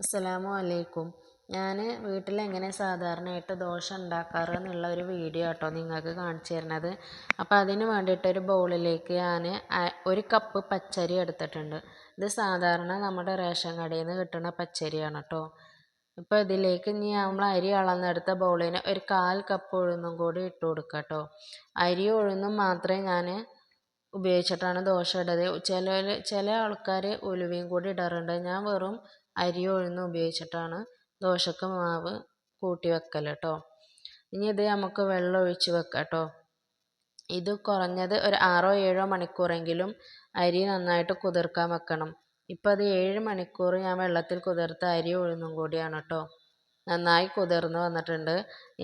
അസ്സലാമു അലൈക്കും. ഞാൻ വീട്ടിൽ എങ്ങനെ സാധാരണയായിട്ട് ദോശ ഉണ്ടാക്കാറ് എന്നുള്ള ഒരു വീഡിയോ കേട്ടോ നിങ്ങൾക്ക് കാണിച്ചു തരുന്നത്. അപ്പോൾ അതിന് വേണ്ടിയിട്ട് ഒരു ബൗളിലേക്ക് ഞാൻ ഒരു കപ്പ് പച്ചരി എടുത്തിട്ടുണ്ട്. ഇത് സാധാരണ നമ്മുടെ റേഷൻ കടയിൽ നിന്ന് കിട്ടുന്ന പച്ചരിയാണ് കേട്ടോ ഇപ്പോൾ ഇതിലേക്ക് ഇനി നമ്മൾ അരി അളന്നെടുത്ത ബൗളിന് ഒരു കാൽ കപ്പ് ഉഴുന്നും കൂടി ഇട്ട് കൊടുക്കുക കേട്ടോ അരി ഉഴുന്നും മാത്രമേ ഞാൻ ഉപയോഗിച്ചിട്ടാണ് ദോശ ഇടത് ചില ചില ആൾക്കാർ ഉലുവയും കൂടി ഇടാറുണ്ട്. ഞാൻ വെറും അരി ഉഴുന്നും ഉപയോഗിച്ചിട്ടാണ് ദോശക്ക് മാവ് കൂട്ടി വെക്കൽ കേട്ടോ ഇനി ഇത് നമുക്ക് വെള്ളം ഒഴിച്ച് വെക്കാം കേട്ടോ ഇത് കുറഞ്ഞത് ഒരു ആറോ ഏഴോ മണിക്കൂറെങ്കിലും അരി നന്നായിട്ട് കുതിർക്കാൻ വെക്കണം. ഇപ്പം അത് ഏഴ് മണിക്കൂർ ഞാൻ വെള്ളത്തിൽ കുതിർത്ത അരി ഉഴുന്നും കൂടിയാണ് കേട്ടോ നന്നായി കുതിർന്ന് വന്നിട്ടുണ്ട്.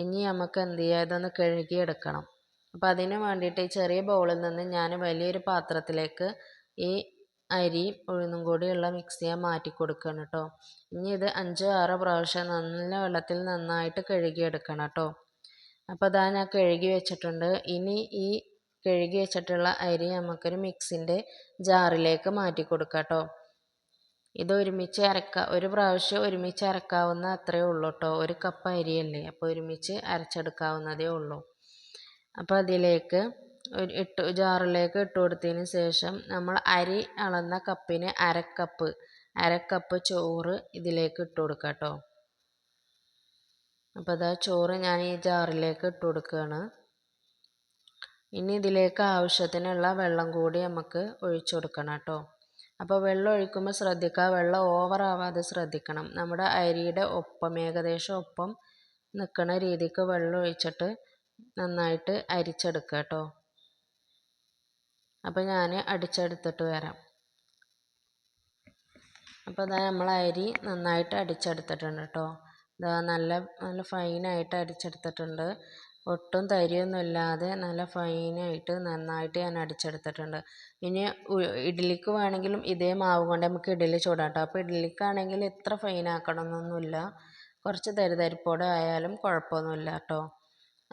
ഇനി നമുക്ക് എന്ത് ചെയ്യുക ഇതൊന്ന് കഴുകിയെടുക്കണം. അപ്പം അതിന് വേണ്ടിയിട്ട് ഈ ചെറിയ ബൗളിൽ നിന്ന് ഞാൻ വലിയൊരു പാത്രത്തിലേക്ക് ഈ അരി ഉഴുന്നും കൂടിയുള്ള മിക്സ് ഞാൻ മാറ്റി കൊടുക്കണം കേട്ടോ ഇനി ഇത് അഞ്ചോ ആറോ പ്രാവശ്യം നല്ല വെള്ളത്തിൽ നന്നായിട്ട് കഴുകിയെടുക്കണം കേട്ടോ അപ്പോൾ അതാ ഞാൻ കഴുകി വെച്ചിട്ടുണ്ട്. ഇനി ഈ കഴുകി വെച്ചിട്ടുള്ള അരി നമുക്കൊരു മിക്സിന്റെ ജാറിലേക്ക് മാറ്റി കൊടുക്കാം കേട്ടോ ഇത് ഒരുമിച്ച് അരക്ക ഒരു പ്രാവശ്യം ഒരുമിച്ച് അരക്കാവുന്ന അത്രയേ ഉള്ളൂ കേട്ടോ ഒരു കപ്പ് അരിയല്ലേ? അപ്പോൾ ഒരുമിച്ച് അരച്ചെടുക്കാവുന്നതേ ഉള്ളൂ. അപ്പോൾ അതിലേക്ക് ഒരു ഇട്ട് ജാറിലേക്ക് ഇട്ട് കൊടുത്തതിന് ശേഷം നമ്മൾ അരി അളന്ന കപ്പിന് അരക്കപ്പ് അരക്കപ്പ് ചോറ് ഇതിലേക്ക് ഇട്ട് കൊടുക്കുക കേട്ടോ. അപ്പോൾ അതാ ചോറ് ഞാൻ ഈ ജാറിലേക്ക് ഇട്ട് കൊടുക്കുകയാണ്. ഇനി ഇതിലേക്ക് ആവശ്യത്തിനുള്ള വെള്ളം കൂടി നമുക്ക് ഒഴിച്ചു കൊടുക്കണം കേട്ടോ. അപ്പോൾ വെള്ളം ഒഴിക്കുമ്പോൾ ശ്രദ്ധിക്കുക വെള്ളം ഓവർ ആവാതെ ശ്രദ്ധിക്കണം. നമ്മുടെ അരിയുടെ ഒപ്പം ഏകദേശം ഒപ്പം നിൽക്കുന്ന രീതിക്ക് വെള്ളം ഒഴിച്ചിട്ട് നന്നായിട്ട് അരിച്ചെടുക്കുക കേട്ടോ. അപ്പോൾ ഞാൻ അടിച്ചെടുത്തിട്ട് വരാം. അപ്പോൾ ഇതാ നമ്മൾ അരി നന്നായിട്ട് അടിച്ചെടുത്തിട്ടുണ്ട് കേട്ടോ ഇതാ നല്ല നല്ല ഫൈനായിട്ട് അടിച്ചെടുത്തിട്ടുണ്ട്. ഒട്ടും തരിയൊന്നും ഇല്ലാതെ നല്ല ഫൈനായിട്ട് നന്നായിട്ട് ഞാൻ അടിച്ചെടുത്തിട്ടുണ്ട്. ഇനി ഇഡ്ഡലിക്ക് വേണമെങ്കിലും ഇതേ മാവ് കൊണ്ട് നമുക്ക് ഇഡ്ഡലി ചൂടാം കേട്ടോ അപ്പോൾ ഇഡ്ഡലിക്കാണെങ്കിൽ ഇത്ര ഫൈനാക്കണമെന്നൊന്നുമില്ല കുറച്ച് തരിതരിപ്പോടെ ആയാലും കുഴപ്പമൊന്നുമില്ല കേട്ടോ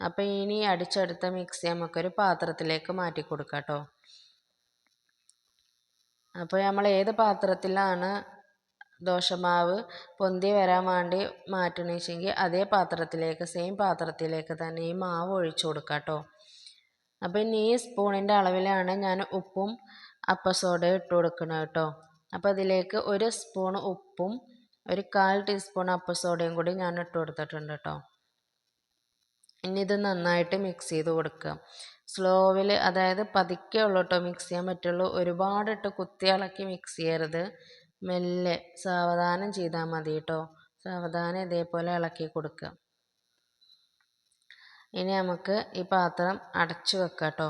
അപ്പോൾ ഇനി അടിച്ചെടുത്ത മിക്സി നമുക്കൊരു പാത്രത്തിലേക്ക് മാറ്റി കൊടുക്കാം കേട്ടോ അപ്പോൾ നമ്മൾ ഏത് പാത്രത്തിലാണ് ദോശമാവ് പൊന്തി വരാൻ വേണ്ടി മാറ്റണമെന്ന് വെച്ചെങ്കിൽ അതേ പാത്രത്തിലേക്ക് സെയിം പാത്രത്തിലേക്ക് തന്നെ ഈ മാവ് ഒഴിച്ചു കൊടുക്കുക കേട്ടോ അപ്പോൾ ഇനി ഈ സ്പൂണിന്റെ അളവിലാണ് ഞാൻ ഉപ്പും അപ്പസോഡ ഇട്ട് കൊടുക്കുന്നത് കേട്ടോ. അപ്പോൾ അതിലേക്ക് ഒരു സ്പൂൺ ഉപ്പും ഒരു കാൽ ടീസ്പൂൺ അപ്പസോഡയും കൂടി ഞാൻ ഇട്ട് കൊടുത്തിട്ടുണ്ട് കേട്ടോ. ഇനി ഇത് നന്നായിട്ട് മിക്സ് ചെയ്ത് കൊടുക്കുക. സ്ലോവിൽ അതായത് പതുക്കെ ഉള്ളൂ കേട്ടോ മിക്സ് ചെയ്യാൻ പറ്റുള്ളൂ. ഒരുപാടിട്ട് കുത്തി ഇളക്കി മിക്സ് ചെയ്യരുത്. മെല്ലെ സാവധാനം ചെയ്താൽ മതി കേട്ടോ സാവധാനം ഇതേപോലെ ഇളക്കി കൊടുക്കുക. ഇനി നമുക്ക് ഈ പാത്രം അടച്ചു വെക്കാം കേട്ടോ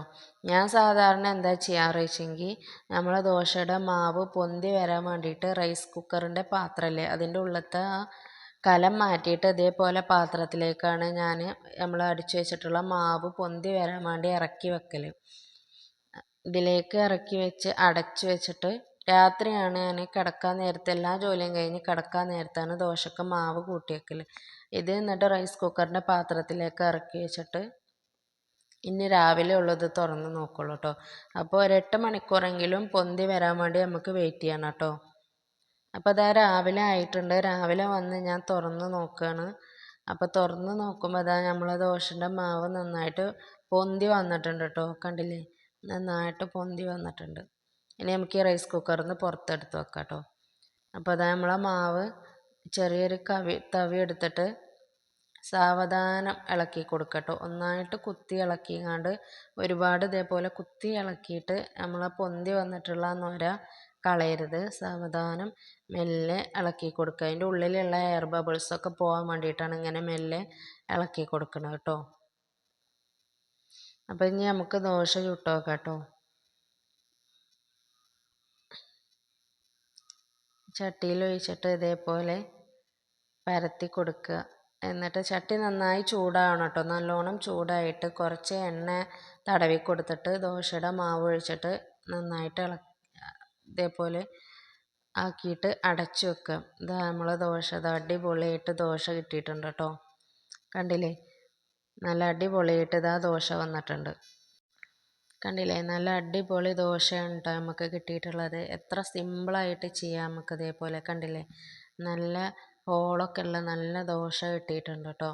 ഞാൻ സാധാരണ എന്താ ചെയ്യാറ് വെച്ചെങ്കിൽ നമ്മൾ ദോശയുടെ മാവ് പൊന്തി വരാൻ വേണ്ടിയിട്ട് റൈസ് കുക്കറിന്റെ പാത്രമല്ലേ അതിന്റെ ഉള്ളത്തെ ആ കലം മാറ്റിയിട്ട് ഇതേപോലെ പാത്രത്തിലേക്കാണ് ഞാൻ നമ്മൾ അടിച്ചു വെച്ചിട്ടുള്ള മാവ് പൊന്തി വരാൻ വേണ്ടി ഇറക്കി വെക്കൽ ഇതിലേക്ക് ഇറക്കി വെച്ച് അടച്ചു വെച്ചിട്ട് രാത്രിയാണ് ഞാൻ കിടക്കാൻ നേരത്തെ എല്ലാ ജോലിയും കഴിഞ്ഞ് കിടക്കാൻ നേരത്താണ് ദോശക്ക് മാവ് കൂട്ടി വെക്കൽ ഇത് എന്നിട്ട് റൈസ് കുക്കറിന്റെ പാത്രത്തിലേക്ക് ഇറക്കി വെച്ചിട്ട് ഇനി രാവിലെ ഉള്ളത് തുറന്ന് നോക്കുള്ളൂ കേട്ടോ അപ്പോൾ ഒരെട്ട് മണിക്കൂറെങ്കിലും പൊന്തി വരാൻ വേണ്ടി നമുക്ക് വെയിറ്റ് ചെയ്യണം കേട്ടോ അപ്പോൾ അതാ രാവിലെ ആയിട്ടുണ്ട്. രാവിലെ വന്ന് ഞാൻ തുറന്ന് നോക്കുകയാണ് അപ്പോൾ തുറന്ന് നോക്കുമ്പോൾ അതാ നമ്മളെ ദോശന്റെ മാവ് നന്നായിട്ട് പൊന്തി വന്നിട്ടുണ്ട് കേട്ടോ കണ്ടില്ലേ? നന്നായിട്ട് പൊന്തി വന്നിട്ടുണ്ട്. ഇനി നമുക്ക് ഈ റൈസ് കുക്കറിൽ നിന്ന് പുറത്തെടുത്ത് വെക്കാം കേട്ടോ അപ്പോൾ അതാ നമ്മളെ മാവ് ചെറിയൊരു കവി തവി എടുത്തിട്ട് സാവധാനം ഇളക്കി കൊടുക്കട്ടോ ഒന്നായിട്ട് കുത്തി ഇളക്കിങ്ങാണ്ട് ഒരുപാട് ഇതേപോലെ കുത്തി ഇളക്കിയിട്ട് നമ്മളെ പൊന്തി വന്നിട്ടുള്ള നൊര കളയരുത്. സാവധാനം മെല്ലെ ഇളക്കി കൊടുക്കുക. അതിന്റെ ഉള്ളിലുള്ള എയർ ബബിൾസൊക്കെ പോകാൻ വേണ്ടിയിട്ടാണ് ഇങ്ങനെ മെല്ലെ ഇളക്കി കൊടുക്കുന്നത് കേട്ടോ. അപ്പം ഇനി നമുക്ക് ദോശ ചുട്ട് വെക്കാം കേട്ടോ. ചട്ടിയിൽ ഒഴിച്ചിട്ട് ഇതേപോലെ പരത്തി കൊടുക്കുക. എന്നിട്ട് ചട്ടി നന്നായി ചൂടാവണം കേട്ടോ. നല്ലോണം ചൂടായിട്ട് കുറച്ച് എണ്ണ തടവി കൊടുത്തിട്ട് ദോശയുടെ മാവ് ഒഴിച്ചിട്ട് നന്നായിട്ട് ഇള ഇതേപോലെ ആക്കിയിട്ട് അടച്ചു വെക്കുക. ഇതാ നമ്മൾ ദോശ ഇത് അടിപൊളിയായിട്ട് ദോശ കിട്ടിയിട്ടുണ്ട് കേട്ടോ. കണ്ടില്ലേ? നല്ല അടിപൊളിയായിട്ട് ഇതാ ദോശ വന്നിട്ടുണ്ട്. കണ്ടില്ലേ? നല്ല അടിപൊളി ദോശയാണ് കേട്ടോ നമുക്ക് കിട്ടിയിട്ടുള്ളത്. എത്ര സിമ്പിളായിട്ട് ചെയ്യാം നമുക്ക് ഇതേപോലെ കണ്ടില്ലേ? നല്ല ഹോളൊക്കെ ഉള്ള നല്ല ദോശ കിട്ടിയിട്ടുണ്ട് കേട്ടോ.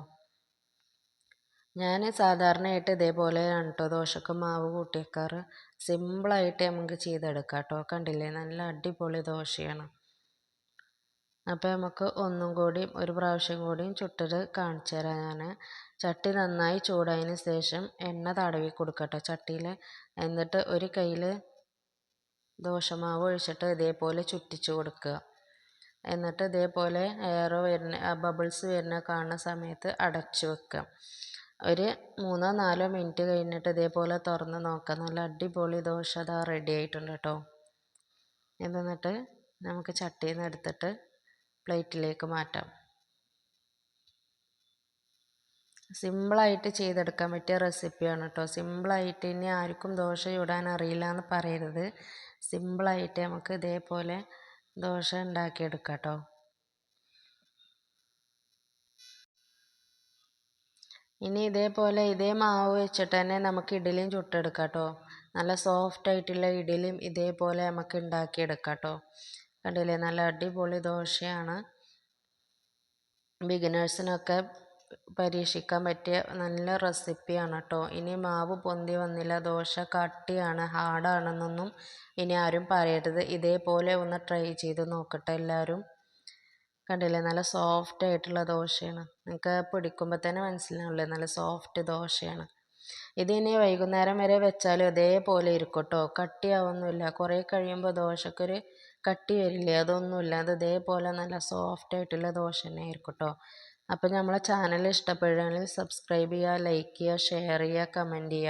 ഞാൻ സാധാരണയായിട്ട് ഇതേപോലെയാണ് കേട്ടോ ദോശക്ക് മാവ് കൂട്ടിയേക്കാറ് സിമ്പിളായിട്ട് നമുക്ക് ചെയ്തെടുക്കാം കേട്ടോ. കണ്ടില്ലേ? നല്ല അടിപൊളി ദോശയാണ്. അപ്പോൾ നമുക്ക് ഒന്നും കൂടിയും ഒരു പ്രാവശ്യം കൂടിയും ചുട്ടത് കാണിച്ചു തരാം ഞാൻ ചട്ടി നന്നായി ചൂടായതിന് ശേഷം എണ്ണ തടവി കൊടുക്കട്ടെ. ചട്ടിയിൽ എന്നിട്ട് ഒരു കയ്യിൽ ദോശമാവ് ഒഴിച്ചിട്ട് ഇതേപോലെ ചുറ്റിച്ചു കൊടുക്കുക. എന്നിട്ട് ഇതേപോലെ എയറോ വരുന്ന ബബിൾസ് വരുന്ന കാണുന്ന സമയത്ത് അടച്ചു വെക്കുക. ഒരു മൂന്നോ നാലോ മിനിറ്റ് കഴിഞ്ഞിട്ട് ഇതേപോലെ തുറന്ന് നോക്കാം. നല്ല അടിപൊളി ദോശ അതാ റെഡി ആയിട്ടുണ്ട് കേട്ടോ എന്നിട്ട് നമുക്ക് ചട്ടിയിൽ നിന്ന് എടുത്തിട്ട് പ്ലേറ്റിലേക്ക് മാറ്റാം. സിമ്പിളായിട്ട് ചെയ്തെടുക്കാൻ പറ്റിയ റെസിപ്പിയാണ് കേട്ടോ സിമ്പിളായിട്ട് ഇനി ആർക്കും ദോശ ചൂടാൻ അറിയില്ല എന്ന് പറയരുത് സിമ്പിളായിട്ട് നമുക്ക് ഇതേപോലെ ദോശ ഉണ്ടാക്കിയെടുക്കാം കേട്ടോ ഇനി ഇതേപോലെ ഇതേ മാവ് വെച്ചിട്ട് തന്നെ നമുക്ക് ഇഡലിയും ചുട്ടെടുക്കാം കേട്ടോ നല്ല സോഫ്റ്റ് ആയിട്ടുള്ള ഇഡലിയും ഇതേപോലെ നമുക്ക് ഉണ്ടാക്കിയെടുക്കാം കേട്ടോ കണ്ടില്ലേ? നല്ല അടിപൊളി ദോശയാണ്. ബിഗിനേഴ്സിനൊക്കെ പരീക്ഷിക്കാൻ പറ്റിയ നല്ല റെസിപ്പിയാണ് കേട്ടോ ഇനി മാവ് പൊന്തി വന്നില്ല. ദോശ കട്ടിയാണ് ഹാർഡാണെന്നൊന്നും ഇനി ആരും പറയരുത്. ഇതേപോലെ ഒന്ന് ട്രൈ ചെയ്ത് നോക്കട്ടെ എല്ലാവരും കണ്ടില്ലേ? നല്ല സോഫ്റ്റ് ആയിട്ടുള്ള ദോശയാണ്. നിങ്ങൾക്ക് പിടിക്കുമ്പോൾ തന്നെ മനസ്സിലാവില്ലേ നല്ല സോഫ്റ്റ് ദോശയാണ്. ഇതിനി വൈകുന്നേരം വരെ വെച്ചാലും അതേപോലെ ഇരിക്കും കേട്ടോ കട്ടിയാവൊന്നുമില്ല. കുറേ കഴിയുമ്പോൾ ദോശക്കൊരു കട്ടി വരില്ലേ? അതൊന്നുമില്ല. അത് ഇതേപോലെ നല്ല സോഫ്റ്റ് ആയിട്ടുള്ള ദോശ തന്നെ ആയിരിക്കും കേട്ടോ അപ്പോൾ നമ്മളെ ചാനൽ ഇഷ്ടപ്പെടുകയാണെങ്കിൽ സബ്സ്ക്രൈബ് ചെയ്യുക ലൈക്ക് ചെയ്യുക ഷെയർ ചെയ്യുക കമന്റ് ചെയ്യുക.